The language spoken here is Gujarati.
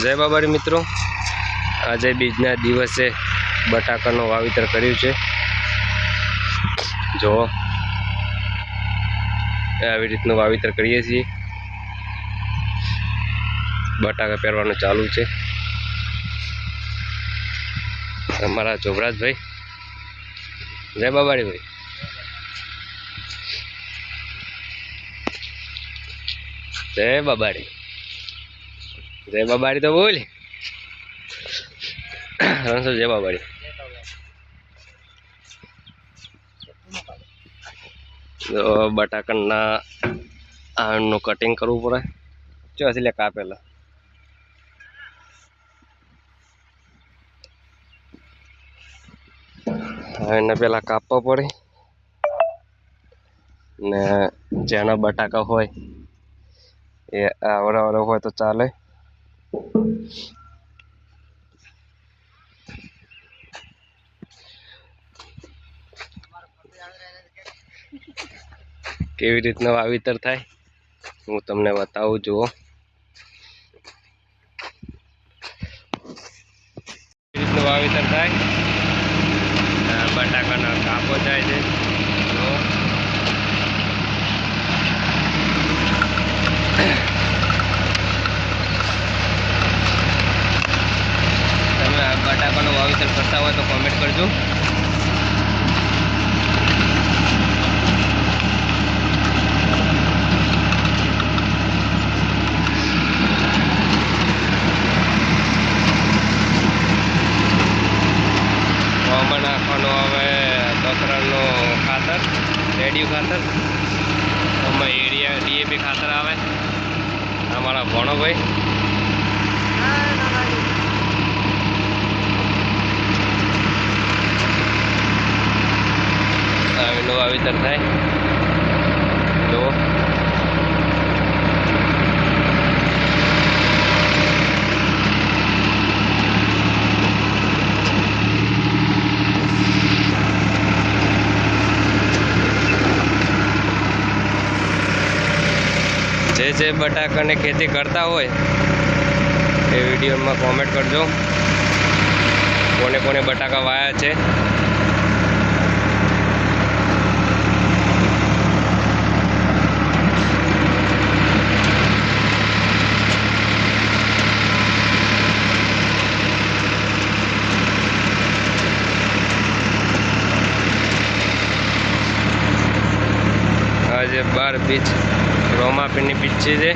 જય બાબારી મિત્રો. આજે બીજના દિવસે બટાકાનું વાવેતર કર્યું છે. જો, આવી રીતનું વાવેતર કરીએ છીએ. બટાકા પહેરવાનું ચાલુ છે. અમારા જોબરાજભાઈ જય બાબારી ભાઈ. જય બાબારી. જય બાબારી તો બોલ. રણછોડ જય બાબારી. બટાકાના આનું કટિંગ કરવું પડે. ચો એટલે કાપેલા. એને પેલા કાપવા પડે. ને જેના બટાકા હોય, એ આવડા હોય તો ચાલે. કેવી રીતના વાવેતર થાય? હું તમને બતાવું, જુઓ. કેવી રીતનું વાવેતર થાય? બટાકાના કાપો થાય છે જુઓ. તમે આ બટાકાનું વાવેતર કરતા હોય તો કોમેન્ટ કરજો. આમાં નાખવાનું આવે બકરાનું ખાતર, રેડિયું ખાતર. આમાં એરિયા, ડીએપી ખાતર આવે. અમારા ભણોભાઈ વાવેતર થાય. જુઓ. જે જે બટાકાની ખેતી કરતા હોય એ વિડીયોમાં કોમેન્ટ કરજો. કોને કોને બટાકા વાયા છે. બાર બીચ રોમા પીની બીચ છે.